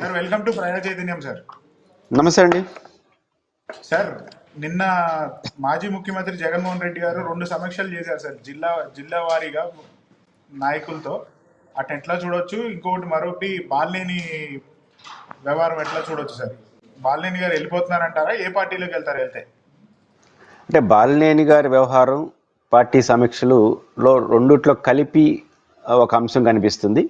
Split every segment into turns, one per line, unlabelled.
Sir welcome to ప్రజా చైతన్యం sir.
నమస్తే అండి.
సార్ నిన్న మాజీ ముఖ్యమంత్రి జగన్మోహన్ రెడ్డి గారు రెండు సమీక్షలు చేశారు సార్. జిల్లా జిల్లా వారీగా నాయకులతో. అటు ఎట్లా చూడొచ్చు ఇంకొకటి మరొకటి బాలినేని వ్యవహారం ఎట్లా చూడొచ్చు సార్? బాలినేని గారు వెళ్ళిపోతున్నారంటారా? ఏ పార్టీలోకి వెళ్తారు వెళ్తే?
అంటే బాలినేని గారి వ్యవహారం పార్టీ సమీక్షలులో రెండిట్లో కలిపి ఒక అంశం కనిపిస్తుంది.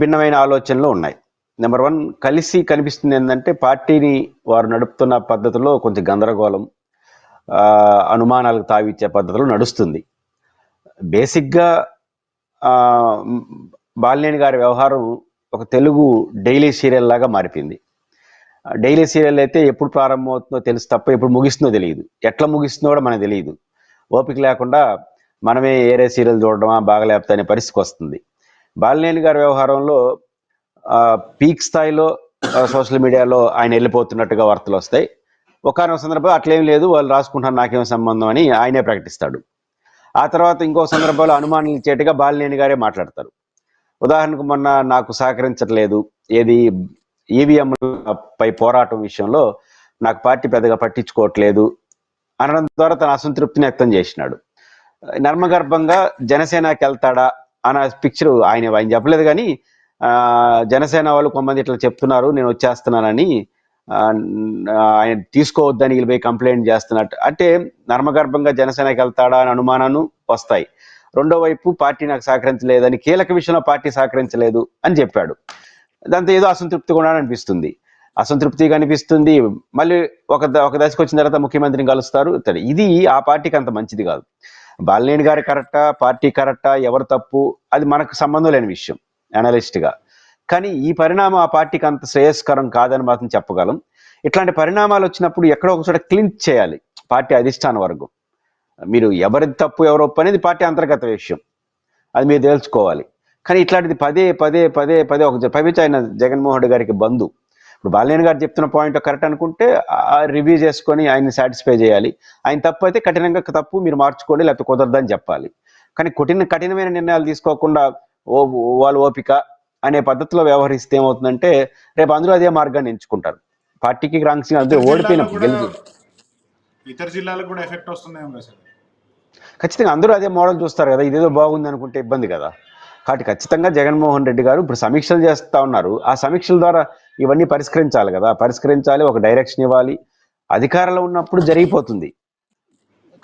భిన్నమైన ఆలోచనలు ఉన్నాయి. నెంబర్ వన్ కలిసి కనిపిస్తుంది ఏంటంటే పార్టీని వారు నడుపుతున్న పద్ధతిలో కొంచెం గందరగోళం అనుమానాలకు తావిచ్చే పద్ధతిలో నడుస్తుంది. బేసిక్గా బాలినేని గారి వ్యవహారం ఒక తెలుగు డైలీ సీరియల్ లాగా మారిపోయింది. డైలీ సీరియల్ అయితే ఎప్పుడు ప్రారంభమవుతుందో తెలుసు తప్ప ఎప్పుడు ముగిస్తుందో తెలియదు. ఎట్లా ముగిస్తుందో కూడా మనకు తెలియదు. ఓపిక లేకుండా మనమే ఏరే సీరియల్ చూడడమా బాగలేకపోతే అనే పరిస్థితికి వస్తుంది. బాలినేని గారి వ్యవహారంలో పీక్ స్థాయిలో సోషల్ మీడియాలో ఆయన వెళ్ళిపోతున్నట్టుగా వార్తలు వస్తాయి. ఒకనొక సందర్భం అట్లేం లేదు వాళ్ళు రాసుకుంటారు నాకేం సంబంధం అని ఆయనే ప్రకటిస్తాడు. ఆ తర్వాత ఇంకో సందర్భంలో అనుమానం ఇచ్చేట్టుగా బాలినేని గారే మాట్లాడతారు. ఉదాహరణకు మొన్న నాకు సహకరించట్లేదు ఏది ఈవీఎం పై పోరాటం విషయంలో నాకు పార్టీ పెద్దగా పట్టించుకోవట్లేదు అనడం ద్వారా తన అసంతృప్తిని వ్యక్తం చేసినాడు. నర్మగర్భంగా జనసేనకి వెళ్తాడా అన్న పిక్చర్ ఆయన ఆయన చెప్పలేదు కానీ జనసేన వాళ్ళు కొంతమంది ఇట్లా చెప్తున్నారు నేను వచ్చేస్తున్నానని ఆయన తీసుకోవద్దని వీళ్ళపై కంప్లైంట్ చేస్తున్నట్టు. అంటే నర్మగర్భంగా జనసేనకి వెళ్తాడా అని అనుమానాలు వస్తాయి. రెండో వైపు పార్టీ నాకు సహకరించలేదని కీలక విషయంలో పార్టీ సహకరించలేదు అని చెప్పాడు. దాంతో ఏదో అసంతృప్తి కూడా అనిపిస్తుంది. అసంతృప్తిగా అనిపిస్తుంది. మళ్ళీ ఒక ఒక దశకు వచ్చిన తర్వాత ముఖ్యమంత్రిని కలుస్తారు. ఇది ఆ పార్టీకి అంత మంచిది కాదు. బాలినేని గారి కరెక్టా? పార్టీ కరెక్టా? ఎవరు తప్పు? అది మనకు సంబంధం లేని విషయం. అనలిస్ట్గా కానీ ఈ పరిణామం ఆ పార్టీకి అంత శ్రేయస్కరం కాదని మాత్రం చెప్పగలం. ఇట్లాంటి పరిణామాలు వచ్చినప్పుడు ఎక్కడో ఒక చోట క్లించ్ చేయాలి పార్టీ అధిష్టాన వర్గం మీరు ఎవరి తప్పు ఎవరో అనేది పార్టీ అంతర్గత విషయం. అది మీరు తెలుసుకోవాలి కానీ ఇట్లాంటిది పదే పదే పదే పదే ఒక పవిత్ర ఆయన జగన్మోహన్ రెడ్డి గారికి బంధు ఇప్పుడు బాలినేని గారు చెప్తున్న పాయింట్ కరెక్ట్ అనుకుంటే రివ్యూ చేసుకొని ఆయన్ని సాటిస్ఫై చేయాలి. ఆయన తప్పు అయితే కఠినంగా తప్పు మీరు మార్చుకోండి లేకపోతే కుదరదని చెప్పాలి. కానీ కఠిన కఠినమైన నిర్ణయాలు తీసుకోకుండా ఓ వాళ్ళు ఓపిక అనే పద్ధతిలో వ్యవహరిస్తే ఏమవుతుందంటే రేపు అందరూ అదే మార్గాన్ని ఎంచుకుంటారు. పార్టీకి రాంగ్
ఇతర
ఓడిపోయినప్పుడు
ఇతర జిల్లాలకు కూడా ఎఫెక్ట్ సార్.
ఖచ్చితంగా అందరూ అదే మోడల్ చూస్తారు కదా ఇదేదో బాగుంది అనుకుంటే ఇబ్బంది కదా. కాబట్టి ఖచ్చితంగా జగన్మోహన్ రెడ్డి గారు ఇప్పుడు సమీక్షలు చేస్తా ఉన్నారు. ఆ సమీక్షల ద్వారా ఇవన్నీ పరిష్కరించాలి కదా. పరిష్కరించాలి ఒక డైరెక్షన్ ఇవ్వాలి. అధికారంలో ఉన్నప్పుడు జరిగిపోతుంది.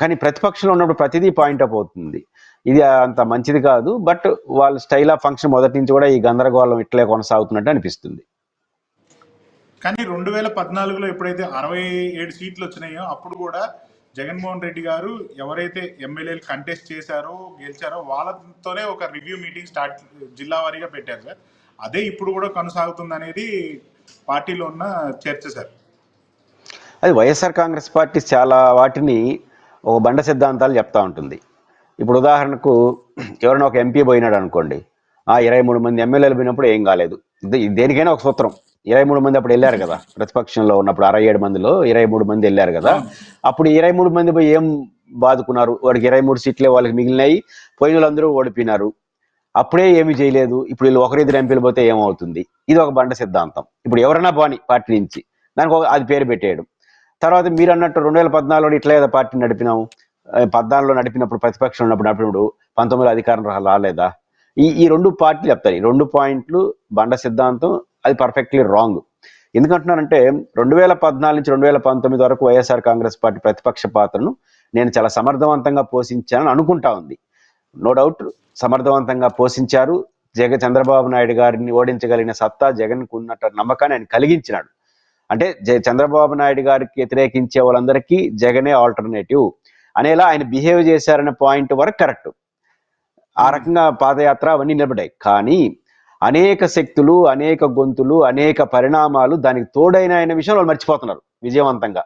కానీ ప్రతిపక్షంలో ఉన్నప్పుడు ప్రతిదీ పాయింట్ అప్ అవుతుంది. ఇది అంత మంచిది కాదు బట్ వాళ్ళ స్టైల్ ఆఫ్ ఫంక్షన్ మొదటి నుంచి కూడా ఈ గందరగోళం ఇట్లే కొనసాగుతున్నట్టు అనిపిస్తుంది.
కానీ రెండు వేల పద్నాలుగులో ఎప్పుడైతే అరవై ఏడు సీట్లు వచ్చినాయో అప్పుడు కూడా జగన్మోహన్ రెడ్డి గారు ఎవరైతే ఎమ్మెల్యేలు కంటెస్ట్ చేశారో గెలిచారో వాళ్ళతోనే ఒక రివ్యూ మీటింగ్ స్టార్ట్ జిల్లా వారీగా పెట్టారు సార్. అదే ఇప్పుడు కూడా కొనసాగుతుంది అనేది పార్టీలో ఉన్న చర్చ సార్.
అది వైఎస్ఆర్ కాంగ్రెస్ పార్టీ చాలా వాటిని ఒక బండ సిద్ధాంతాలు చెప్తా ఉంటుంది. ఇప్పుడు ఉదాహరణకు ఎవరైనా ఒక ఎంపీ పోయినాడు అనుకోండి ఆ ఇరవై మూడు మంది ఎమ్మెల్యేలు పోయినప్పుడు ఏం కాలేదు. దేనికైనా ఒక సూత్రం. ఇరవై మూడు మంది అప్పుడు వెళ్ళారు కదా ప్రతిపక్షంలో ఉన్నప్పుడు అరవై ఏడు మందిలో ఇరవై మూడు మంది వెళ్ళారు కదా అప్పుడు ఇరవై మూడు మంది పోయి ఏం బాదుకున్నారు? వాడికి ఇరవై మూడు సీట్లే వాళ్ళకి మిగిలినాయి పోయిన వాళ్ళందరూ ఓడిపోయినారు. అప్పుడే ఏమీ చేయలేదు. ఇప్పుడు వీళ్ళు ఒకరిద్దరు ఎంపీలు పోతే ఏమవుతుంది? ఇది ఒక బండ సిద్ధాంతం. ఇప్పుడు ఎవరైనా బాని పార్టీ నుంచి దానికి ఒక అది పేరు పెట్టేయడం. తర్వాత మీరు అన్నట్టు రెండు వేల పద్నాలుగులో ఇట్లా ఏదో పార్టీ నడిపినాం పద్నాలుగులో నడిపినప్పుడు ప్రతిపక్షం ఉన్నప్పుడు నడిపినప్పుడు పంతొమ్మిదిలో అధికారం రాలేదా? ఈ ఈ రెండు పార్టీలు చెప్తారు. ఈ రెండు పాయింట్లు బండ సిద్ధాంతం అది పర్ఫెక్ట్లీ రాంగ్ ఎందుకంటున్నానంటే రెండు వేల పద్నాలుగు నుంచి రెండు వేల పంతొమ్మిది వరకు వైఎస్ఆర్ కాంగ్రెస్ పార్టీ ప్రతిపక్ష పాత్రను నేను చాలా సమర్థవంతంగా పోషించానని అనుకుంటా ఉంది. నో డౌట్ సమర్థవంతంగా పోషించారు. జగ చంద్రబాబు నాయుడు గారిని ఓడించగలిగిన సత్తా జగన్కు ఉన్నట్టు నమ్మకాన్ని ఆయన కలిగించినాడు. అంటే జ- చంద్రబాబు నాయుడు గారికి వ్యతిరేకించే వాళ్ళందరికీ జగనే ఆల్టర్నేటివ్ అనేలా ఆయన బిహేవ్ చేశారనే పాయింట్ వరకు కరెక్ట్. ఆ రకంగా పాదయాత్ర అవన్నీ నిలబడ్డాయి. కానీ అనేక శక్తులు అనేక గొంతులు అనేక పరిణామాలు దానికి తోడైన ఆయన విషయం వాళ్ళు మర్చిపోతున్నారు విజయవంతంగా.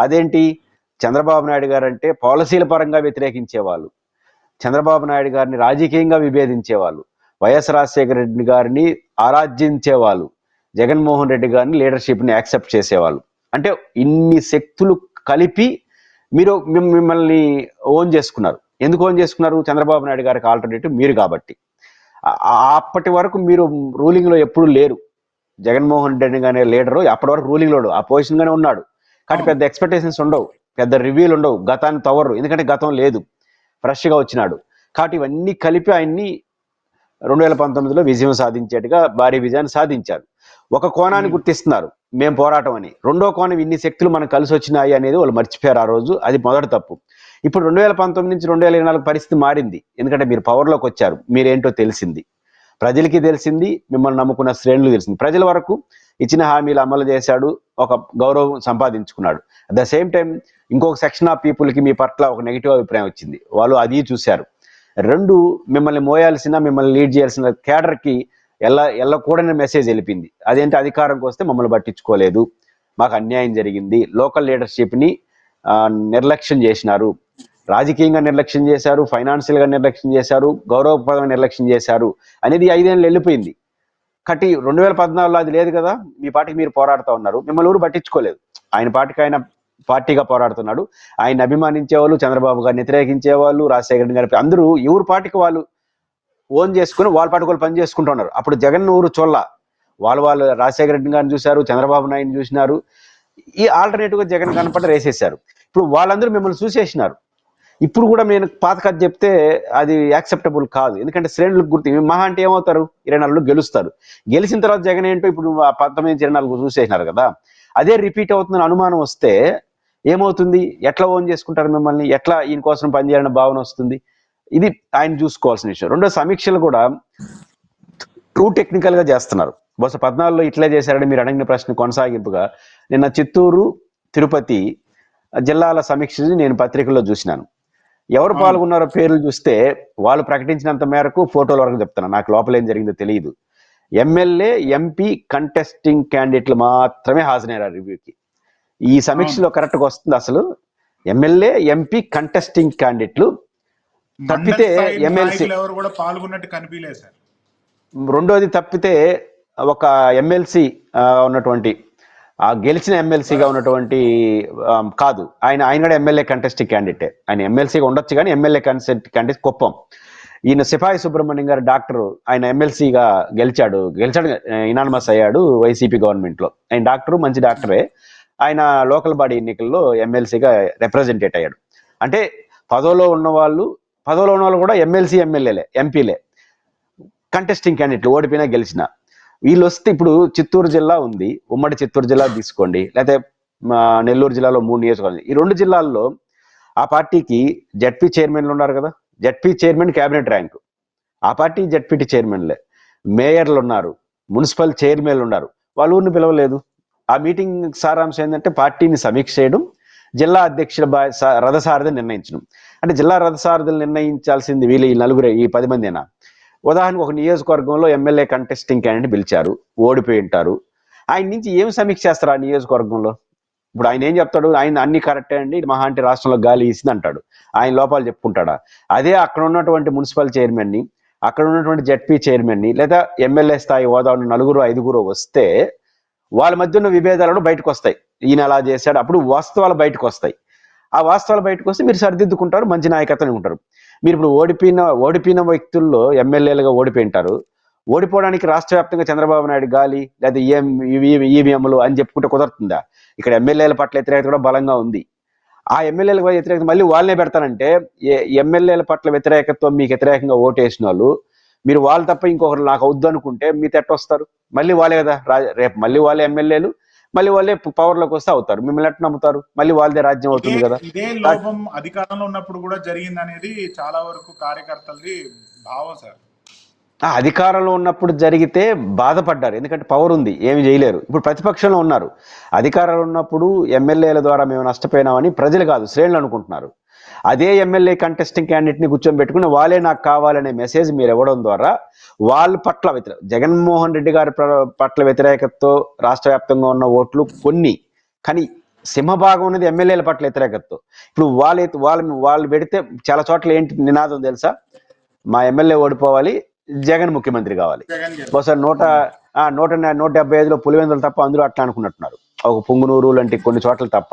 అదేంటి? చంద్రబాబు నాయుడు గారు అంటే పాలసీల పరంగా వ్యతిరేకించేవాళ్ళు. చంద్రబాబు నాయుడు గారిని రాజకీయంగా విభేదించేవాళ్ళు. వైఎస్ రాజశేఖర రెడ్డి గారిని ఆరాధ్యించేవాళ్ళు జగన్మోహన్ రెడ్డి గారిని లీడర్షిప్ని యాక్సెప్ట్ చేసేవాళ్ళు. అంటే ఇన్ని శక్తులు కలిపి మీరు మిమ్- మిమ్మల్ని ఓన్ చేసుకున్నారు. ఎందుకు ఓన్ చేసుకున్నారు? చంద్రబాబు నాయుడు గారికి ఆల్టర్నేటివ్ మీరు కాబట్టి. అప్పటి వరకు మీరు రూలింగ్లో ఎప్పుడు లేరు. జగన్మోహన్ రెడ్డి అనే లీడరు అప్పటి వరకు రూలింగ్ లోడు. ఆ పొజిషన్ గానే ఉన్నాడు. కాబట్టి పెద్ద ఎక్స్పెక్టేషన్స్ ఉండవు. పెద్ద రివ్యూలు ఉండవు. గతాన్ని తవరు ఎందుకంటే గతం లేదు. ఫ్రెష్గా వచ్చినాడు. కాబట్టి ఇవన్నీ కలిపి ఆయన్ని రెండు వేల పంతొమ్మిదిలో విజయం సాధించేట్టుగా భారీ విజయాన్ని సాధించారు. ఒక కోణాన్ని గుర్తిస్తున్నారు. మేము పోరాటం అని. రెండో కోణం ఇన్ని శక్తులు మనకు కలిసి వచ్చినాయి అనేది వాళ్ళు మర్చిపోయారు ఆ రోజు. అది మొదటి తప్పు. ఇప్పుడు రెండు వేల పంతొమ్మిది నుంచి రెండు వేల ఇరవై నాలుగు పరిస్థితి మారింది. ఎందుకంటే మీరు పవర్లోకి వచ్చారు. మీరేంటో తెలిసింది. ప్రజలకి తెలిసింది మిమ్మల్ని నమ్ముకున్న శ్రేణులు తెలిసింది. ప్రజల వరకు ఇచ్చిన హామీలు అమలు చేశాడు ఒక గౌరవం సంపాదించుకున్నాడు. అట్ ద సేమ్ టైం ఇంకొక సెక్షన్ ఆఫ్ పీపుల్కి మీ పట్ల ఒక నెగిటివ్ అభిప్రాయం వచ్చింది. వాళ్ళు అది చూశారు. రెండు మిమ్మల్ని మోయాల్సిన మిమ్మల్ని లీడ్ చేయాల్సిన కేడర్కి ఎల్ల ఎల్లకూడని మెసేజ్ వెళ్ళింది అదేంటి అధికారంకి వస్తే మమ్మల్ని పట్టించుకోలేదు. మాకు అన్యాయం జరిగింది. లోకల్ లీడర్షిప్ని నిర్లక్ష్యం చేసినారు. రాజకీయంగా నిర్లక్ష్యం చేశారు. ఫైనాన్షియల్గా నిర్లక్ష్యం చేశారు. గౌరవప్రదంగా నిర్లక్ష్యం చేశారు. అనేది ఐదేళ్ళు వెళ్ళిపోయింది. కట్టి రెండు వేల పద్నాలుగులో అది లేదు కదా. మీ పార్టీకి మీరు పోరాడుతూ ఉన్నారు. మిమ్మల్ని ఊరు పట్టించుకోలేదు. ఆయన పార్టీకి ఆయన పార్టీగా పోరాడుతున్నాడు. ఆయన అభిమానించే వాళ్ళు చంద్రబాబు గారిని వ్యతిరేకించే వాళ్ళు రాజశేఖర్ గారి అందరూ ఎవరు పార్టీకి వాళ్ళు ఓన్ చేసుకుని వాళ్ళ పాటు వాళ్ళు పని చేసుకుంటున్నారు. అప్పుడు జగన్ ఊరు చొల్ల వాళ్ళు వాళ్ళు రాజశేఖర రెడ్డి గారిని చూశారు చంద్రబాబు నాయుడు చూసినారు. ఈ ఆల్టర్నేటివ్గా జగన్ కనపడి రేసేసారు ఇప్పుడు వాళ్ళందరూ మిమ్మల్ని చూసేసినారు. ఇప్పుడు కూడా నేను పాత కథ చెప్తే అది యాక్సెప్టబుల్ కాదు. ఎందుకంటే శ్రేణులకు గుర్తు మహా అంటే ఏమవుతారు? ఇరవై నాలుగులో గెలుస్తారు. గెలిచిన తర్వాత జగన్ ఏంటో ఇప్పుడు పంతొమ్మిది నుంచి ఇరవై నాలుగు చూసేసినారు కదా. అదే రిపీట్ అవుతుందని అనుమానం వస్తే ఏమవుతుంది? ఎట్లా ఓన్ చేసుకుంటారు మిమ్మల్ని? ఎట్లా ఈయన కోసం పనిచేయాలన్న భావన వస్తుంది? ఇది ఆయన చూసుకోవాల్సిన విషయం. రెండో సమీక్షలు కూడా ట్రూ టెక్నికల్గా చేస్తున్నారు. బహుశా పద్నాలుగులో ఇట్లే చేశారని మీరు అడిగిన ప్రశ్న కొనసాగింపుగా నిన్న చిత్తూరు తిరుపతి జిల్లాల సమీక్షని నేను పత్రికల్లో చూసినాను. ఎవరు. పాల్గొన్నారో పేర్లు చూస్తే వాళ్ళు ప్రకటించినంత మేరకు ఫోటోల వరకు చెప్తున్నా. నాకు లోపల ఏం జరిగిందో తెలియదు. ఎమ్మెల్యే ఎంపీ కంటెస్టింగ్ క్యాండిడేట్లు మాత్రమే హాజరయ్యారు రివ్యూకి ఈ సమీక్షలో కరెక్ట్గా వస్తుంది అసలు. ఎమ్మెల్యే ఎంపీ కంటెస్టింగ్ క్యాండిడేట్లు తప్పితే.
నాయకులు ఎవరు కూడా పాల్గొన్నట్టు కనిపించలేదు సార్.
రెండోది తప్పితే ఒక ఎమ్మెల్సీ ఉన్నటువంటి ఆ గెలిచిన ఎమ్మెల్సీగా ఉన్నటువంటి కాదు. ఆయన ఆయన కూడా ఎమ్మెల్యే కంటెస్టింగ్ క్యాండిడేట్ ఆయన ఎమ్మెల్సీగా ఉండొచ్చు కానీ ఎమ్మెల్యే కంటెస్ట్ క్యాండిడేట్ కుప్పం ఈయన సిపాయి సుబ్రహ్మణ్యం గారు డాక్టర్. ఆయన ఎమ్మెల్సీగా గెలిచాడు. గెలిచాడు ఇనానమస్ అయ్యాడు వైసీపీ గవర్నమెంట్లో. ఆయన డాక్టర్ మంచి డాక్టరే. ఆయన లోకల్ బాడీ ఎన్నికల్లో ఎమ్మెల్సీగా రిప్రజెంటేట్ అయ్యాడు. అంటే పదవిలో ఉన్న వాళ్ళు పదవిలో ఉన్న వాళ్ళు కూడా ఎమ్మెల్సీ ఎమ్మెల్యేలే ఎంపీలే కంటెస్టింగ్ క్యాండిడేట్లు ఓడిపోయినా గెలిచిన. వీళ్ళు వస్తే ఇప్పుడు చిత్తూరు జిల్లా ఉంది. ఉమ్మడి చిత్తూరు జిల్లా తీసుకోండి. లేకపోతే మా నెల్లూరు జిల్లాలో మూడు నియోజకవర్గాలు. ఈ రెండు జిల్లాల్లో ఆ పార్టీకి జడ్పీ చైర్మన్లు ఉన్నారు కదా. ZP chairman cabinet rank. ఆ పార్టీ జడ్పీటీ చైర్మన్లే. మేయర్లు ఉన్నారు. మున్సిపల్ చైర్మన్లు ఉన్నారు. వాళ్ళ ఊరిని పిలవలేదు. ఆ మీటింగ్ సారాంశం ఏంటంటే పార్టీని సమీక్ష చేయడం జిల్లా అధ్యక్షుల బా- రథసారథి నిర్ణయించడం. అంటే జిల్లా రథసారథులు నిర్ణయించాల్సింది వీళ్ళు ఈ నలుగురే ఈ పది మందేనా? ఉదాహరణకు ఒక నియోజకవర్గంలో ఎమ్మెల్యే కంటెస్టింగ్ క్యాండిడేట్ పిలిచారు ఓడిపోయి ఉంటారు. ఆయన నుంచి ఏం సమీక్ష చేస్తారు ఆ నియోజకవర్గంలో? ఇప్పుడు ఆయన ఏం చెప్తాడు? ఆయన అన్ని కరెక్టే అండి ఇది మహా అంటే రాష్ట్రంలో గాలి ఇసింది అంటాడు. ఆయన లోపాలు చెప్పుకుంటాడా? అదే అక్కడ ఉన్నటువంటి మున్సిపల్ చైర్మన్ని అక్కడ ఉన్నటువంటి జడ్పీ చైర్మన్ని లేదా ఎమ్మెల్యే స్థాయి హోదా ఉన్న నలుగురు ఐదుగురు వస్తే వాళ్ళ మధ్య ఉన్న విభేదాలను బయటకు వస్తాయి. ఈయన అలా చేశాడు అప్పుడు వాస్తవాలు బయటకు వస్తాయి. ఆ వాస్తవాలు బయటకు వస్తే మీరు సరిదిద్దుకుంటారు మంచి నాయకత్వం ఉంటారు. మీరు ఇప్పుడు ఓడిపోయిన ఓడిపోయిన వ్యక్తుల్లో ఎమ్మెల్యేలుగా ఓడిపోయింటారు ఓడిపోవడానికి రాష్ట్ర వ్యాప్తంగా చంద్రబాబు నాయుడు గాలి లేదా ఈఎం ఈవీఎంలు అని చెప్పుకుంటే కుదరుతుందా? ఇక్కడ ఎమ్మెల్యేల పట్ల వ్యతిరేకత కూడా బలంగా ఉంది. ఆ ఎమ్మెల్యేల వ్యతిరేకత మళ్ళీ వాళ్ళనే పెడతానంటే ఎమ్మెల్యేల పట్ల వ్యతిరేకత్వం మీకు వ్యతిరేకంగా ఓటేసిన వాళ్ళు మీరు వాళ్ళు తప్ప ఇంకొకరు నాకు అవుద్దు అనుకుంటే మీ తెట్ట వస్తారు. మళ్ళీ వాళ్ళే కదా రేపు మళ్ళీ వాళ్ళే ఎమ్మెల్యేలు మళ్ళీ వాళ్ళే పవర్లోకి వస్తే అవుతారు. మిమ్మల్ని ఎట్లా నమ్ముతారు? మళ్ళీ వాళ్ళదే రాజ్యం అవుతుంది కదా.
ఇదే- లోపం అధికారంలో ఉన్నప్పుడు కూడా జరిగింది అనేది చాలా వరకు కార్యకర్తలది భావం సార్.
అధికారంలో ఉన్నప్పుడు జరిగితే బాధపడ్డారు. ఎందుకంటే పవర్ ఉంది ఏమి చేయలేరు. ఇప్పుడు ప్రతిపక్షంలో ఉన్నారు. అధికారంలో ఉన్నప్పుడు ఎమ్మెల్యేల ద్వారా మేము నష్టపోయినామని ప్రజలు కాదు శ్రేణులు అనుకుంటున్నారు. అదే ఎమ్మెల్యే కంటెస్టింగ్ క్యాండిడేట్ని కూర్చోబెట్టుకుని వాళ్ళే నాకు కావాలనే మెసేజ్ మీరు ఇవ్వడం ద్వారా వాళ్ళ పట్ల వ్యతిరేక జగన్మోహన్ రెడ్డి గారి పట్ల వ్యతిరేకతతో రాష్ట్ర వ్యాప్తంగా ఉన్న ఓట్లు కొన్ని కానీ సింహభాగం ఉన్నది ఎమ్మెల్యేల పట్ల వ్యతిరేకతతో. ఇప్పుడు వాళ్ళైతే వాళ్ళు వాళ్ళు పెడితే చాలా చోట్ల ఏంటి నినాదం తెలుసా? మా ఎమ్మెల్యే ఓడిపోవాలి జగన్ ముఖ్యమంత్రి కావాలి. బహుశా నూట ఆ, నూట నూట డెబ్బై ఐదులో పులివెందులు తప్ప అందరూ అట్లా అనుకున్నట్టున్నారు. ఒక పుంగునూరు లాంటి కొన్ని చోట్ల తప్ప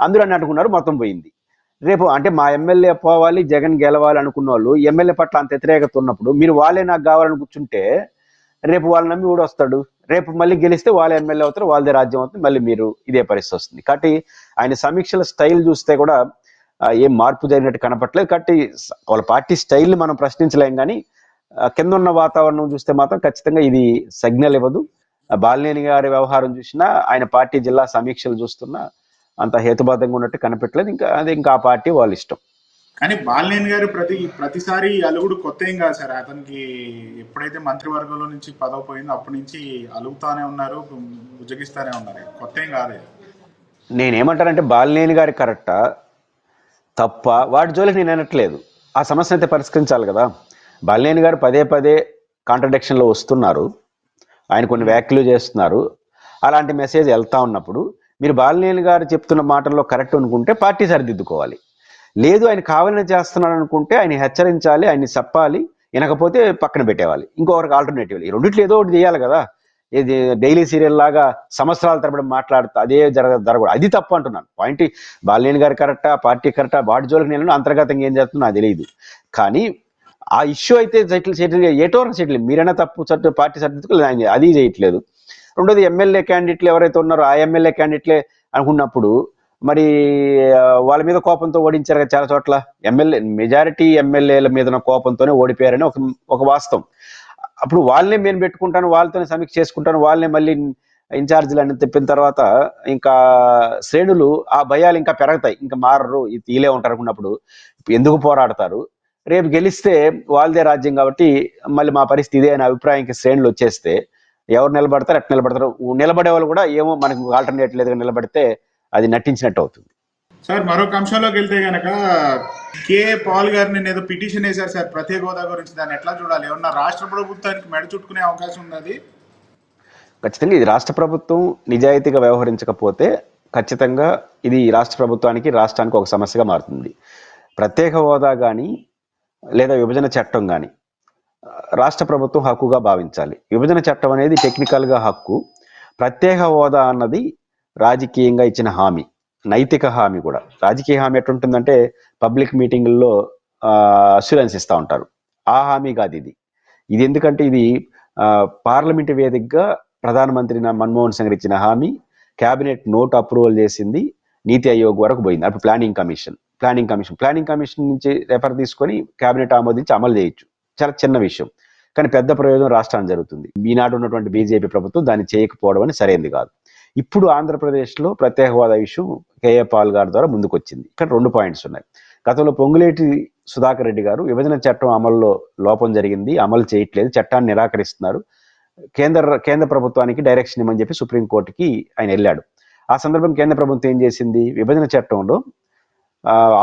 అందరూ అని అనుకున్నారు మొత్తం పోయింది. రేపు అంటే మా ఎమ్మెల్యే పోవాలి జగన్ గెలవాలి అనుకున్న వాళ్ళు ఎమ్మెల్యే పట్ల అంత వ్యతిరేకత ఉన్నప్పుడు మీరు వాళ్ళే నాకు కావాలని కూర్చుంటే రేపు వాళ్ళని నమ్మి కూడా వస్తాడు. రేపు మళ్ళీ గెలిస్తే వాళ్ళ ఎమ్మెల్యే అవుతారు వాళ్ళదే రాజ్యం అవుతుంది మళ్ళీ మీరు ఇదే పరిస్థితి వస్తుంది. కాబట్టి ఆయన సమీక్షల స్టైల్ చూస్తే కూడా ఏం మార్పు జరిగినట్టు కనపట్లేదు కాబట్టి వాళ్ళ పార్టీ స్టైల్ మనం ప్రశ్నించలేం కానీ కింద ఉన్న వాతావరణం చూస్తే మాత్రం ఖచ్చితంగా ఇది సిగ్నల్ ఇవ్వదు. బాలినేని గారి వ్యవహారం చూసినా ఆయన పార్టీ జిల్లా సమీక్షలు చూస్తున్నా అంత హేతుబద్ధంగా ఉన్నట్టు కనిపెట్టలేదు. ఇంకా అది ఇంకా ఆ పార్టీ వాళ్ళ ఇష్టం.
కానీ బాలినేని గారు ప్రతి ప్రతిసారి అలుగుడు కొత్త ఏం కాదు సార్. అతనికి ఎప్పుడైతే మంత్రివర్గంలో నుంచి పదవి పోయిందో అప్పటి నుంచి అలుగుతానే ఉన్నారు బుజ్జగిస్తానే ఉన్నారు. కొత్త ఏం కాదు.
నేనేమంటానంటే బాలినేని గారి కరెక్టా? తప్ప వాటి జోలికి నేను అనట్లేదు ఆ సమస్య అయితే పరిష్కరించాలి కదా. బాలినేని గారు పదే పదే కాంట్రడిక్షన్లో వస్తున్నారు. ఆయన కొన్ని వ్యాఖ్యలు చేస్తున్నారు. అలాంటి మెసేజ్ వెళ్తా ఉన్నప్పుడు మీరు బాలినేని గారు చెప్తున్న మాటల్లో కరెక్ట్ అనుకుంటే పార్టీ సరిదిద్దుకోవాలి. లేదు ఆయన కావాలని చేస్తున్నాడు అనుకుంటే ఆయన హెచ్చరించాలి ఆయన్ని చెప్పాలి వినకపోతే పక్కన పెట్టేవాలి. ఇంకొకరికి ఆల్టర్నేటివ్ ఈ రెండిట్లు ఏదో ఒకటి చేయాలి కదా. ఇది డైలీ సీరియల్ లాగా సంవత్సరాల తరబడి మాట్లాడుతూ అదే జరగ జరగదు అది తప్పు అంటున్నాను. పాయింట్ బాలినేని గారు కరెక్టా? పార్టీ కరెక్టా? వాటి జోలికి నేను అంతర్గతంగా ఏం చేస్తున్నా నాకు తెలియదు. కానీ ఆ ఇష్యూ అయితే సెటిల్ సెటిల్ ఏటో సెటిల్ మీరైనా తప్పు చట్టు పార్టీ సర్టిఫికెట్ అది చేయట్లేదు. రెండోది ఎమ్మెల్యే క్యాండిడేట్లు ఎవరైతే ఉన్నారో ఆ ఎమ్మెల్యే క్యాండిడేట్లే అనుకున్నప్పుడు మరి వాళ్ళ మీద కోపంతో ఓడించారు కదా చాలా చోట్ల. ఎమ్మెల్యే మెజారిటీ ఎమ్మెల్యేల మీద కోపంతోనే ఓడిపోయారని ఒక ఒక వాస్తవం. అప్పుడు వాళ్ళనే నేను పెట్టుకుంటాను వాళ్ళతోనే సమీక్ష చేసుకుంటాను వాళ్ళనే మళ్ళీ ఇన్ఛార్జీలు అని తెప్పిన తర్వాత ఇంకా శ్రేణులు ఆ భయాలు ఇంకా పెరుగుతాయి. ఇంకా మారరు తీలే ఉంటారు అనుకున్నప్పుడు ఎందుకు పోరాడతారు? రేపు గెలిస్తే వాళ్ళదే రాజ్యం కాబట్టి మళ్ళీ మా పరిస్థితి ఇదే అనే అభిప్రాయానికి శ్రేణులు వచ్చేస్తే ఎవరు నిలబడతారు ఎట్లా నిలబడతారు. నిలబడే వాళ్ళు కూడా ఏమో మనకు ఆల్టర్నేట్ లేదుగా నిలబడితే అది నటించినట్టు అవుతుంది.
సార్ మరొక అంశంలోకి వెళ్తే గనక కే. పాల్ గారిని ఏదో పిటిషన్ వేశారు సార్ ప్రత్యేక హోదా గురించి. దాన్ని ఎట్లా చూడాలి? ఏమన్నా రాష్ట్ర ప్రభుత్వానికి మెడ చుట్టుకునే అవకాశం ఉంది అది?
ఖచ్చితంగా ఇది రాష్ట్ర ప్రభుత్వం నిజాయితీగా వ్యవహరించకపోతే ఖచ్చితంగా ఇది రాష్ట్ర ప్రభుత్వానికి రాష్ట్రానికి ఒక సమస్యగా మారుతుంది. ప్రత్యేక హోదా కానీ లేదా విభజన చట్టం కానీ రాష్ట్ర ప్రభుత్వం హక్కుగా భావించాలి. విభజన చట్టం అనేది టెక్నికల్గా హక్కు. ప్రత్యేక హోదా అన్నది రాజకీయంగా ఇచ్చిన హామీ. నైతిక హామీ కూడా. రాజకీయ హామీ ఎట్లుంటుందంటే పబ్లిక్ మీటింగుల్లో అస్యూరెన్స్ ఇస్తూ ఉంటారు. ఆ హామీ కాదు ఇది. ఇది ఎందుకంటే ఇది పార్లమెంట్ వేదికగా ప్రధానమంత్రి మన్మోహన్ సింగ్ ఇచ్చిన హామీ. కేబినెట్ నోట్ అప్రూవల్ చేసింది. నీతి ఆయోగ్ వరకు పోయింది. అప్పుడు planning commission. Planning commission. Planning commission నుంచి రెఫర్ తీసుకొని కేబినెట్ ఆమోదించి అమలు చేయొచ్చు. చాలా చిన్న విషయం. కానీ పెద్ద ప్రయోజనం రాష్ట్రానికి జరుగుతుంది. ఈనాడు ఉన్నటువంటి బీజేపీ ప్రభుత్వం దాన్ని చేయకపోవడం అని సరైనది కాదు. ఇప్పుడు ఆంధ్రప్రదేశ్లో ప్రత్యేక హోదా ఇష్యూ కేఏ పాల్ గారి ద్వారా ముందుకొచ్చింది. ఇక్కడ రెండు పాయింట్స్ ఉన్నాయి. గతంలో పొంగులేటి సుధాకర్ రెడ్డి గారు విభజన చట్టం అమల్లో లోపం జరిగింది అమలు చేయట్లేదు చట్టాన్ని నిరాకరిస్తున్నారు. కేంద్ర కేంద్ర ప్రభుత్వానికి డైరెక్షన్ ఇవ్వమని చెప్పి సుప్రీంకోర్టుకి ఆయన వెళ్ళాడు. ఆ సందర్భం కేంద్ర ప్రభుత్వం ఏం చేసింది? విభజన చట్టంలో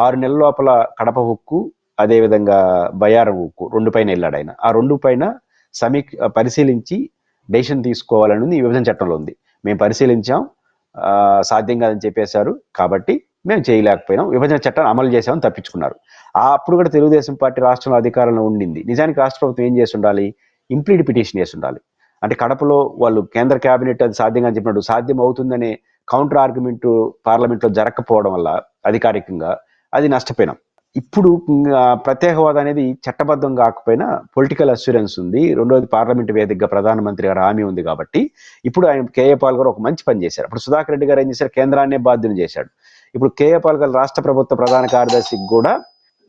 ఆరు నెలల లోపల కడప హుక్కు అదేవిధంగా బయారం రెండు పైన వెళ్ళాడు ఆయన. ఆ రెండు పైన సమీ పరిశీలించి డెసిషన్ తీసుకోవాలని ఈ విభజన చట్టంలో ఉంది. మేము పరిశీలించాం సాధ్యం కాదని చెప్పేశారు కాబట్టి మేము చేయలేకపోయినాం విభజన చట్టాన్ని అమలు చేసామని తప్పించుకున్నారు. ఆ అప్పుడు కూడా తెలుగుదేశం పార్టీ రాష్ట్రంలో అధికారంలో ఉండింది. నిజానికి రాష్ట్ర ప్రభుత్వం ఏం చేసి ఉండాలి ఇంప్లీడ్ పిటిషన్ చేసి ఉండాలి అంటే కడపలో వాళ్ళు కేంద్ర కేబినెట్ అది సాధ్యంగా చెప్పినట్టు సాధ్యం అవుతుందనే కౌంటర్ ఆర్గ్యుమెంట్ పార్లమెంట్లో జరగకపోవడం వల్ల అధికారికంగా అది నష్టపోయినాం. ఇప్పుడు ప్రత్యేక హోదా అనేది చట్టబద్ధం కాకపోయినా పొలిటికల్ అస్యూరెన్స్ ఉంది. రెండోది పార్లమెంట్ వేదికగా ప్రధానమంత్రి గారు హామీ ఉంది కాబట్టి ఇప్పుడు ఆయన కేఏ పాల్ గారు ఒక మంచి పని చేశారు. ఇప్పుడు సుధాకర్ రెడ్డి గారు ఏం చేశారు? కేంద్రాన్నే బాధ్యం చేశాడు. ఇప్పుడు కేఏ పాల్ గారు రాష్ట్ర ప్రభుత్వ ప్రధాన కార్యదర్శికి కూడా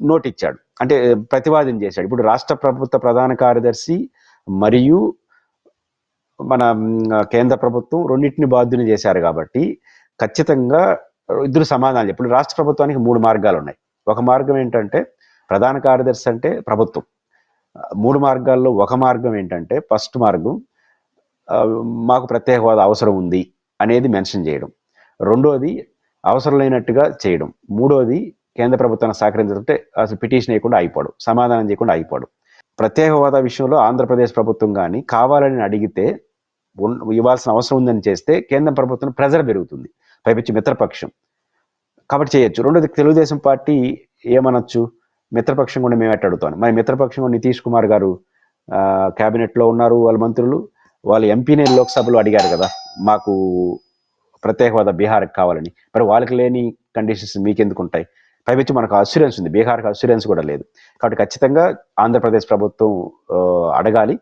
నోట్ ఇచ్చాడు అంటే ప్రతిపాదన చేశాడు. ఇప్పుడు రాష్ట్ర ప్రభుత్వ ప్రధాన కార్యదర్శి మరియు మన కేంద్ర ప్రభుత్వం రెండింటిని బాధ్యుని చేశారు కాబట్టి ఖచ్చితంగా ఇద్దరు సమాధానాలు ఇప్పుడు రాష్ట్ర ప్రభుత్వానికి మూడు మార్గాలు ఉన్నాయి ఒక మార్గం ఏంటంటే ప్రధాన కార్యదర్శి అంటే ప్రభుత్వం. మూడు మార్గాల్లో ఒక మార్గం ఏంటంటే ఫస్ట్ మార్గం మాకు ప్రత్యేక హోదా అవసరం ఉంది అనేది మెన్షన్ చేయడం. రెండోది అవసరం లేనట్టుగా చేయడం. మూడోది కేంద్ర ప్రభుత్వాన్ని సహకరించడంటే అసలు పిటిషన్ వేయకుండా అయిపోవడం సమాధానం చేయకుండా అయిపోవడం. ప్రత్యేక హోదా విషయంలో ఆంధ్రప్రదేశ్ ప్రభుత్వం కానీ కావాలని అడిగితే ఇవ్వాల్సిన అవసరం ఉందని చేస్తే కేంద్ర ప్రభుత్వం ప్రెజర్ పెరుగుతుంది. పైపించి మిత్రపక్షం. కాబట్టి చేయొచ్చు. రెండోది తెలుగుదేశం పార్టీ ఏమనొచ్చు? మిత్రపక్షం కూడా మేము అడుగుతాను మరి మిత్రపక్షం కూడా నితీష్ కుమార్ గారు క్యాబినెట్లో ఉన్నారు వాళ్ళ మంత్రులు. వాళ్ళ ఎంపీని లోక్సభలో అడిగారు కదా మాకు ప్రత్యేక హోదా బీహార్కి కావాలని. మరి వాళ్ళకి లేని కండిషన్స్ మీకెందుకు ఉంటాయి పైపించి మనకు అస్యూరెన్స్ ఉంది. బీహార్కి అస్యూరెన్స్ కూడా లేదు. కాబట్టి ఖచ్చితంగా ఆంధ్రప్రదేశ్ ప్రభుత్వం అడగాలి.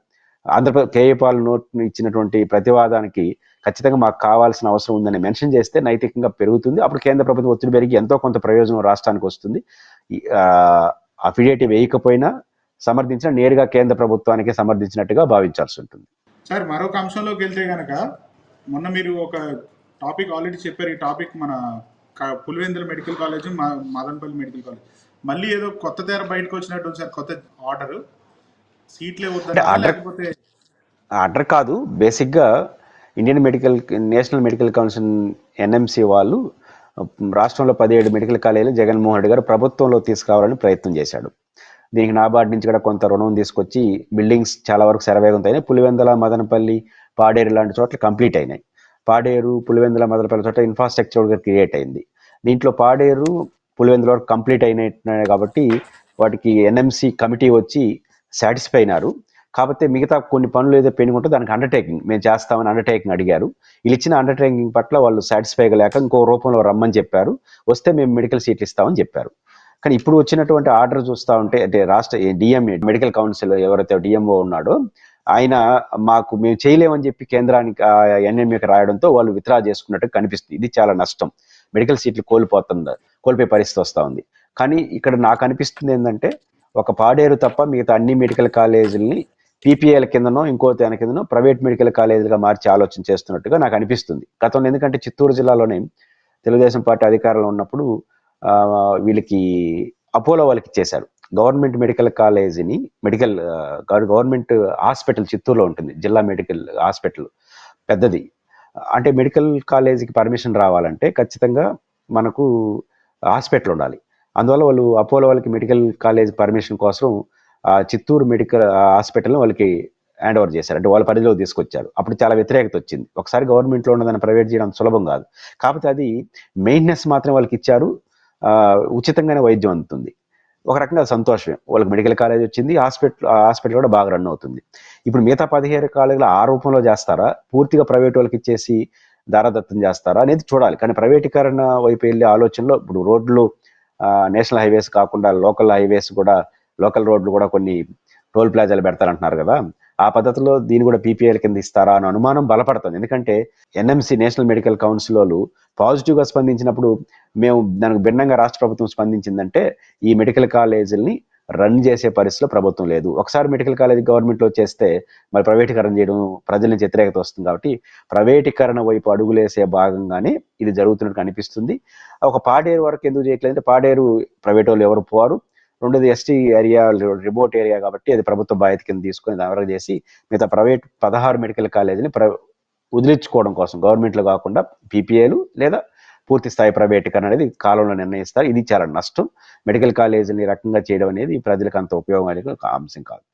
ఆంధ్రప్రదేశ్ కేఏపాల్ నోట్ ఇచ్చినటువంటి ప్రతివాదానికి ఖచ్చితంగా మాకు కావాల్సిన అవసరం ఉందని మెన్షన్ చేస్తే నైతికంగా పెరుగుతుంది. అప్పుడు కేంద్ర ప్రభుత్వం ఒత్తిడి పెరిగి ఎంతో కొంత ప్రయోజనం రాష్ట్రానికి వస్తుంది. అఫిడేటివ్ వేయకపోయినా సమర్థించిన నేరుగా కేంద్ర ప్రభుత్వానికి సమర్థించినట్టుగా భావించాల్సి ఉంటుంది.
సార్ మరొక అంశంలోకి వెళ్తే గనక మొన్న మీరు ఒక టాపిక్ ఆల్రెడీ చెప్పారు. ఈ టాపిక్ మన క- Pulivendula medical college Madanapalle medical college. మళ్ళీ ఏదో కొత్త తేర బయటకు వచ్చినట్టు సార్ కొత్త ఆర్డర్. సీట్లే లేకపోతే
ఆర్డర్ కాదు. బేసిక్గా Indian medical national medical council NMC వాళ్ళు రాష్ట్రంలో పదిహేడు మెడికల్ కాలేజీలు జగన్మోహన్ రెడ్డి గారు ప్రభుత్వంలో తీసుకురావాలని ప్రయత్నం చేశాడు. దీనికి నాబార్డు నుంచి కూడా కొంత రుణం తీసుకొచ్చి బిల్డింగ్స్ చాలా వరకు శరవేగంతో అయినాయి పులివెందుల మదనపల్లి పాడేరు లాంటి చోట్ల కంప్లీట్ అయినాయి. పాడేరు పులివెందుల మదనపల్లి చోట్ల ఇన్ఫ్రాస్ట్రక్చర్ కూడా క్రియేట్ అయింది. దీంట్లో పాడేరు పులివెందుల వరకు కంప్లీట్ అయినాయి కాబట్టి వాటికి ఎన్ఎంసి కమిటీ వచ్చి సాటిస్ఫై అయినారు. కాకపోతే మిగతా కొన్ని పనులు ఏదో పెండింగ్ ఉంటే దానికి అండర్టేకింగ్ మేము చేస్తామని అండర్టేకింగ్ అడిగారు. వీళ్ళు ఇచ్చిన అండర్టేకింగ్ పట్ల వాళ్ళు సాటిస్ఫై లేక ఇంకో రూపంలో రమ్మని చెప్పారు. వస్తే మేము మెడికల్ సీట్లు ఇస్తామని చెప్పారు. కానీ ఇప్పుడు వచ్చినటువంటి ఆర్డర్ చూస్తూ ఉంటే అంటే రాష్ట్ర డిఎంఏ మెడికల్ కౌన్సిల్ ఎవరైతే డిఎంఓ ఉన్నాడో ఆయన మాకు మేము చేయలేమని చెప్పి కేంద్రానికి ఎన్ఎంఏకి రాయడంతో వాళ్ళు విత్డ్రా చేసుకున్నట్టు కనిపిస్తుంది. ఇది చాలా నష్టం. మెడికల్ సీట్లు కోల్పోతుంది కోల్పోయే పరిస్థితి వస్తూ ఉంది. కానీ ఇక్కడ నాకు అనిపిస్తుంది ఏంటంటే ఒక పాడేరు తప్ప మిగతా అన్ని మెడికల్ కాలేజీలని పీపీఐల కిందనో ఇంకో దాని కిందనో ప్రైవేట్ మెడికల్ కాలేజీలుగా మార్చి ఆలోచన చేస్తున్నట్టుగా నాకు అనిపిస్తుంది. గతంలో ఎందుకంటే చిత్తూరు జిల్లాలోనే తెలుగుదేశం పార్టీ అధికారంలో ఉన్నప్పుడు వీళ్ళకి అపోలో వాళ్ళకి ఇచ్చేశారు. గవర్నమెంట్ మెడికల్ కాలేజీని మెడికల్ గవర్నమెంట్ హాస్పిటల్ చిత్తూరులో ఉంటుంది. జిల్లా మెడికల్ హాస్పిటల్ పెద్దది. అంటే మెడికల్ కాలేజీకి పర్మిషన్ రావాలంటే ఖచ్చితంగా మనకు హాస్పిటల్ ఉండాలి. అందువల్ల వాళ్ళు అపోలో వాళ్ళకి మెడికల్ కాలేజ్ పర్మిషన్ కోసం చిత్తూరు మెడికల్ హాస్పిటల్ని వాళ్ళకి హ్యాండ్ ఓవర్ చేశారు. అంటే వాళ్ళ పరిధిలో తీసుకొచ్చారు. అప్పుడు చాలా వ్యతిరేకత వచ్చింది. ఒకసారి గవర్నమెంట్లో ఉన్నదాన్ని ప్రైవేట్ చేయడం సులభం కాదు. కాకపోతే అది మెయింటెనెన్స్ మాత్రం వాళ్ళకి ఇచ్చారు. ఉచితంగానే వైద్యం అందుతుంది. ఒక రకంగా సంతోషమే. వాళ్ళకి మెడికల్ కాలేజ్ వచ్చింది. హాస్పిటల్ హాస్పిటల్ కూడా బాగా రన్ అవుతుంది. ఇప్పుడు మిగతా పదిహేను కాలేజీలు ఆ రూపంలో చేస్తారా? పూర్తిగా ప్రైవేట్ వాళ్ళకి ఇచ్చేసి దారాదత్తం చేస్తారా? అనేది చూడాలి. కానీ ప్రైవేటీకరణ వైపు వెళ్ళే ఆలోచనలో ఇప్పుడు రోడ్లు నేషనల్ హైవేస్ కాకుండా లోకల్ హైవేస్ కూడా లోకల్ రోడ్లు కూడా కొన్ని టోల్ ప్లాజాలు పెడతారంటున్నారు కదా. ఆ పద్ధతిలో దీన్ని కూడా పీపీఎల్ కింద ఇస్తారా అని అనుమానం బలపడుతుంది. ఎందుకంటే ఎన్ఎంసి నేషనల్ మెడికల్ కౌన్సిల్ వాళ్ళు పాజిటివ్గా స్పందించినప్పుడు మేము దానికి భిన్నంగా రాష్ట్ర ప్రభుత్వం స్పందించిందంటే ఈ మెడికల్ కాలేజీలని రన్ చేసే పరిస్థితిలో ప్రభుత్వం లేదు. ఒకసారి మెడికల్ కాలేజ్ గవర్నమెంట్లో చేస్తే మరి ప్రైవేటీకరణ చేయడం ప్రజల నుంచి వ్యతిరేకత వస్తుంది కాబట్టి ప్రైవేటీకరణ వైపు అడుగులేసే భాగంగానే ఇది జరుగుతున్నట్టు అనిపిస్తుంది. ఒక పాడేరు వరకు ఎందుకు చేయట్లేదు అంటే పాడేరు ప్రైవేట్ వాళ్ళు ఎవరు పోరు. రెండోది ఎస్టీ ఏరియా రిమోట్ ఏరియా కాబట్టి అది ప్రభుత్వ బాధ్యత కింద తీసుకొని దాని చేసి మిగతా ప్రైవేట్ పదహారు మెడికల్ కాలేజీని ప్ర వదిలించుకోవడం కోసం గవర్నమెంట్లో కాకుండా పీపీఏలు లేదా పూర్తి స్థాయి ప్రైవేటీకరణ అనేది కాలంలో నిర్ణయిస్తారు. ఇది చాలా నష్టం. మెడికల్ కాలేజీని రకంగా చేయడం అనేది ప్రజలకు అంత ఉపయోగం అనేది ఒక అంశం కాదు.